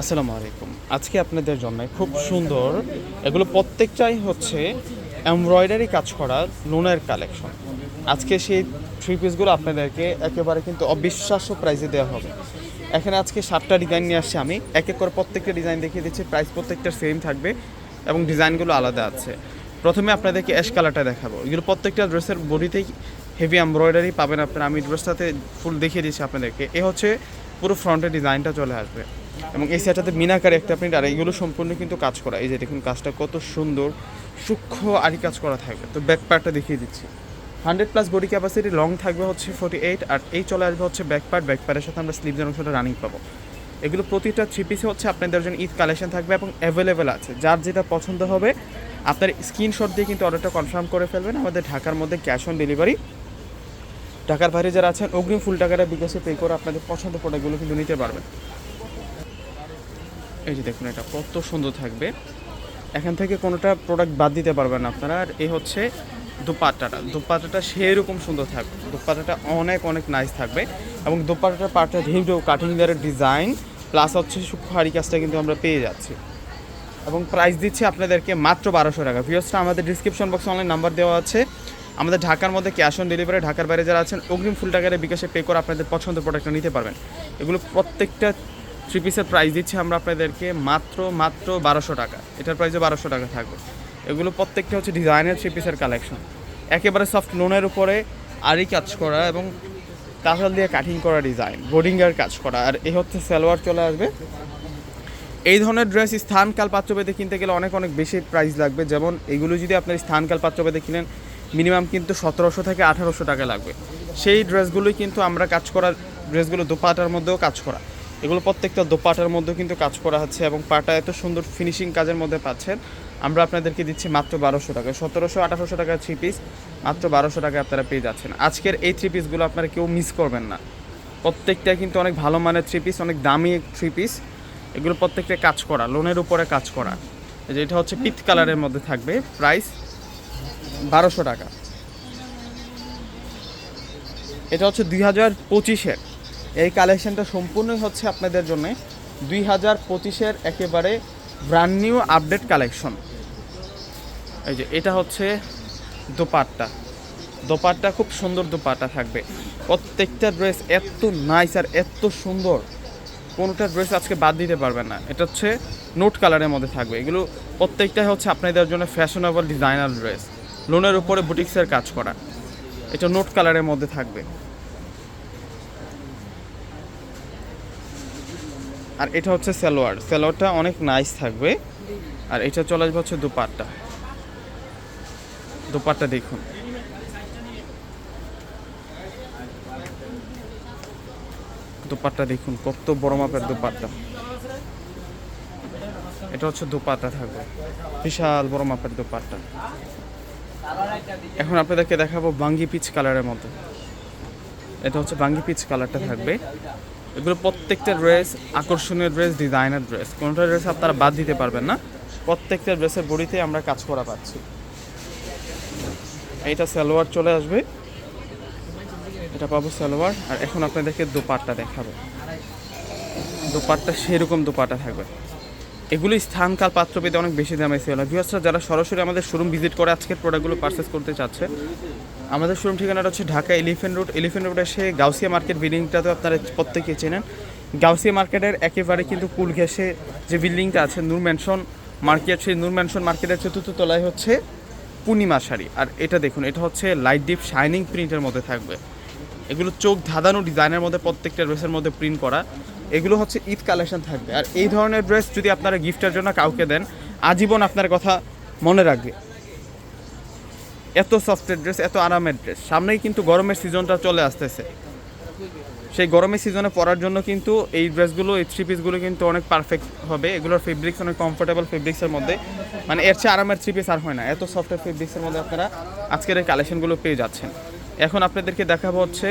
আসসালামু আলাইকুম। আজকে আপনাদের জন্য খুব সুন্দর, এগুলো প্রত্যেকটাই হচ্ছে এমব্রয়ডারি কাজ করা লোনের কালেকশন আজকে সেই থ্রি পিসগুলো আপনাদেরকে একেবারে কিন্তু অবিশ্বাস্য প্রাইজে দেওয়া হবে। এখানে আজকে সাতটা ডিজাইন নিয়ে আসছি আমি। এক এক করে প্রত্যেকটা ডিজাইন দেখিয়ে দিচ্ছি। প্রাইস প্রত্যেকটা সেম থাকবে এবং ডিজাইনগুলো আলাদা আছে। প্রথমে আপনাদেরকে অ্যাশ কালারটা দেখাবো। এগুলো প্রত্যেকটা ড্রেসের বডিতেই হেভি এমব্রয়ডারি পাবেন আপনারা। আমি ড্রেসটাতে ফুল দেখিয়ে দিচ্ছি আপনাদেরকে। এ হচ্ছে পুরো ফ্রন্টের ডিজাইনটা চলে আসবে। এবং এই সেটাতে মিনাকারে একটা প্রিন্ট আর এগুলো সম্পূর্ণ কিন্তু কাজ করা। এই যে দেখুন, কাজটা কত সুন্দর, সূক্ষ্ম আরি কাজ করা থাকবে। তো ব্যাক পার্টটা দেখিয়ে দিচ্ছি। Hundred plus body capacity long থাকবে হচ্ছে ফোর্টি এইট আর এই চলে আসবে হচ্ছে ব্যাক পার্ট ব্যাক পার্টের সাথে আমরা স্লিপ স্লিভের অংশটা রানিং পাবো। এগুলো প্রতিটা থ্রি পিসে হচ্ছে আপনাদের জন্য ঈদ কালেকশন থাকবে এবং অ্যাভেলেবেল আছে। যার যেটা পছন্দ হবে, আপনার স্ক্রিনশট দিয়ে কিন্তু অর্ডারটা কনফার্ম করে ফেলবেন। আমাদের ঢাকার মধ্যে ক্যাশ অন ডেলিভারি ঢাকার বাইরে যারা আছেন, অগ্রিম ফুল টাকাটা বিকাশে পে করে আপনাদের পছন্দ প্রোডাক্টগুলো কিন্তু নিতে পারবেন। এই যে দেখুন, এটা কত সুন্দর থাকবে। এখান থেকে কোনোটা প্রোডাক্ট বাদ দিতে পারবেন আপনারা। আর এই হচ্ছে দুপাট্টাটা। দুপাট্টাটা সেরকম সুন্দর থাকবে। দুপাট্টাটা অনেক অনেক নাইস থাকবে। এবং দুপাট্টাটার পাটটা হিউজ কাটিং দেওয়ার ডিজাইন প্লাস হচ্ছে সূক্ষ্ম হাড়ি কাজটা কিন্তু আমরা পেয়ে যাচ্ছি। এবং প্রাইস দিচ্ছি আপনাদেরকে মাত্র বারোশো টাকা। ভিওসটা আমাদের ডিসক্রিপশন বক্সে অনলাইন নাম্বার দেওয়া আছে। আমাদের ঢাকার মধ্যে ক্যাশ অন ডেলিভারি ঢাকার বাইরে যারা আছেন, অগ্রিম ফুল টাকারে বিকাশে পে করে আপনাদের পছন্দের প্রোডাক্টটা নিতে পারবেন। এগুলো প্রত্যেকটা থ্রি পিসের প্রাইস দিচ্ছি আমরা আপনাদেরকে মাত্র মাত্র বারোশো টাকা। এটার প্রাইসে বারোশো টাকা থাকবে। এগুলো প্রত্যেকটা হচ্ছে ডিজাইনের থ্রি পিসের কালেকশন একেবারে সফট লোনের উপরে আরই কাজ করা এবং কাঁচাল দিয়ে কাটিং করা ডিজাইন বোর্ডিংয়ের কাজ করা। আর এই হচ্ছে সালোয়ার চলে আসবে। এই ধরনের ড্রেস স্থানকাল পাত্রভেদে কিনতে গেলে অনেক অনেক বেশি প্রাইস লাগবে। যেমন এগুলো যদি আপনার স্থানকাল পাত্রভেদে কিনেন মিনিমাম কিন্তু সতেরোশো থেকে আঠারোশো টাকা লাগবে। সেই ড্রেসগুলোই কিন্তু আমরা কাজ করা ড্রেসগুলো দোপাটার মধ্যেও কাজ করা। এগুলো প্রত্যেকটা দোপাটার মধ্যে কিন্তু কাজ করা হচ্ছে এবং পাটা এত সুন্দর ফিনিশিং কাজের মধ্যে পাচ্ছেন। আমরা আপনাদেরকে দিচ্ছি মাত্র বারোশো টাকা। সতেরোশো, আঠারোশো টাকার থ্রি পিস মাত্র বারোশো টাকা আপনারা পেয়ে যাচ্ছেন। আজকের এই থ্রি পিসগুলো আপনারা কেউ মিস করবেন না। প্রত্যেকটা কিন্তু অনেক ভালো মানের থ্রি পিস অনেক দামি থ্রি পিস এগুলো প্রত্যেকটা কাজ করা লোনের উপরে কাজ করা। এই যে এটা হচ্ছে পিত কালারের মধ্যে থাকবে। প্রাইস বারোশো টাকা। এটা হচ্ছে দুই হাজার পঁচিশের। এই কালেকশনটা সম্পূর্ণই হচ্ছে আপনাদের জন্য দুই হাজার পঁচিশের একেবারে ব্র্যান্ড নিউ আপডেট কালেকশন। এই যে, এটা হচ্ছে দোপাট্টা। দোপাট্টা খুব সুন্দর দোপাট্টা থাকবে। প্রত্যেকটা ড্রেস এত নাইস আর এত সুন্দর। কোনোটা ড্রেস আজকে বাদ দিতে পারবেন না। এটা হচ্ছে নোট কালারের মধ্যে থাকবে। এগুলো প্রত্যেকটাই হচ্ছে আপনাদের জন্য ফ্যাশনেবল ডিজাইনার ড্রেস লোনের উপরে বুটিক্সের কাজ করা। এটা নোট কালারের মধ্যে থাকবে। আর এটা হচ্ছে সালোয়ার। সালোয়ারটা অনেক নাইস থাকবে। আর এটা চলে আসবে হচ্ছে দুপাট্টা। দুপাট্টা দেখুন। দুপাট্টা দেখুন, কত বড় মাপের দুপাট্টা। এটা হচ্ছে দুপাট্টা থাকবে। বিশাল বড় মাপের দুপাট্টা। এখন আপনাদেরকে দেখাবো বাঙ্গি পিচ কালারের মতো এটা হচ্ছে বাঙ্গি পিচ কালারটা থাকবে। এগুলো প্রত্যেকটা ড্রেস আকর্ষণীয় ড্রেস ডিজাইনার ড্রেস কোনোটা ড্রেস আপনারা বাদ দিতে পারবেন না। প্রত্যেকটা ড্রেসের বডিতে আমরা কাজ করা পাচ্ছি। এইটা সালোয়ার চলে আসবে। এটা পাবো সালোয়ার। আর এখন আপনাদেরকে দোপাট্টা দেখাবো। দোপাট্টা সেরকম দোপাট্টা থাকবে। এগুলো স্থানকাল পাত্র পেতে অনেক বেশি দামে সেল হয়। ভিউয়ার্সরা যারা সরাসরি আমাদের শোরুম ভিজিট করে আজকের প্রোডাক্টগুলো পারচেস করতে চাচ্ছে, আমাদের শোরুম ঠিকানাটা হচ্ছে Dhaka elephant road elephant road এসে গাউসিয়া মার্কেট বিল্ডিংটা তো আপনারা প্রত্যেকে চেনেন। গাউসিয়া মার্কেটের একেবারে কিন্তু কুল ঘেসে যে বিল্ডিংটা আছে, নূর ম্যানশন মার্কেট সেই নূর ম্যানশন মার্কেটের চতুর্থ তলায় হচ্ছে পূর্ণিমা শাড়ি। আর এটা দেখুন, এটা হচ্ছে লাইট ডিপ শাইনিং প্রিন্টের মধ্যে থাকবে। এগুলো চোখ ধাঁধানো ডিজাইনের মধ্যে প্রত্যেকটা ড্রেসের মধ্যে প্রিন্ট করা। এগুলো হচ্ছে ঈদ কালেকশন থাকবে। আর এই ধরনের ড্রেস যদি আপনারা গিফটের জন্য কাউকে দেন, আজীবন আপনার কথা মনে রাখবে। এত সফটের ড্রেস এত আরামের ড্রেস সামনেই কিন্তু গরমের সিজনটা চলে আসতেছে। সেই গরমের সিজনে পরার জন্য কিন্তু এই ড্রেসগুলো এই থ্রি পিসগুলো কিন্তু অনেক পারফেক্ট হবে। এগুলোর ফেব্রিক্স অনেক কমফোর্টেবল ফেব্রিক্সের মধ্যে। মানে এর চেয়ে আরামের থ্রি পিস আর হয় না। এত সফটের ফেব্রিক্সের মধ্যে আপনারা আজকের এই কালেকশনগুলো পেয়ে যাচ্ছেন। এখন আপনাদেরকে দেখাবো হচ্ছে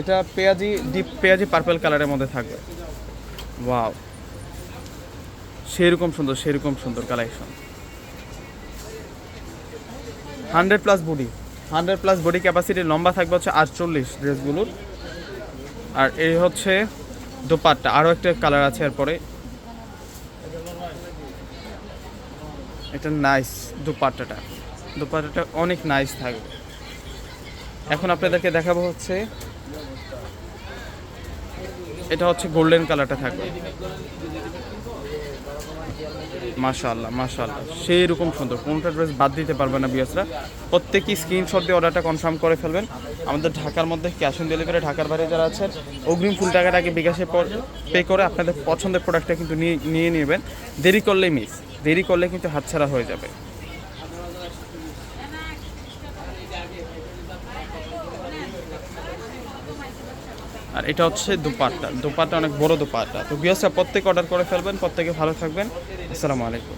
এটা পেঁয়াজি ডিপ পেঁয়াজি পার্পেল কালারের মধ্যে থাকবে। ওয়াও সেরকম সুন্দর সেরকম সুন্দর collection hundred plus body hundred plus body capacity লম্বা থাকবে হচ্ছে আটচল্লিশ ড্রেসগুলোর। আর এই হচ্ছে দোপাট্টা। আরও একটা কালার আছে এরপরে। এটা নাইস দুপাট্টাটা। দুপাট্টাটা অনেক নাইস থাকবে। এখন আপনাদেরকে দেখাবো হচ্ছে এটা হচ্ছে গোল্ডেন কালারটা থাকবে। মাশাআল্লাহ মাশাআল্লাহ। সেই রকম সুন্দর। কোনটা ড্রেস বাদ দিতে পারবে না বিয়াসরা প্রত্যেকই স্ক্রিনশট দিয়ে অর্ডারটা কনফার্ম করে ফেলবেন। আমাদের ঢাকার মধ্যে ক্যাশ অন ডেলিভারি ঢাকার বাইরে যারা আছেন, অগ্রিম ফুল টাকাটাকে বিকাশে পে করে আপনাদের পছন্দের প্রোডাক্টটা কিন্তু নিয়ে নিয়ে নেবেন। দেরি করলেই মিস দেরি করলে কিন্তু হাতছাড়া হয়ে যাবে। আর এটা হচ্ছে দুপাট্টা। দুপাট্টা অনেক বড় দুপাট্টা। তো গিয়ে প্রত্যেকে অর্ডার করে ফেলবেন, প্রত্যেকে ভালো থাকবেন। আসসালামু আলাইকুম।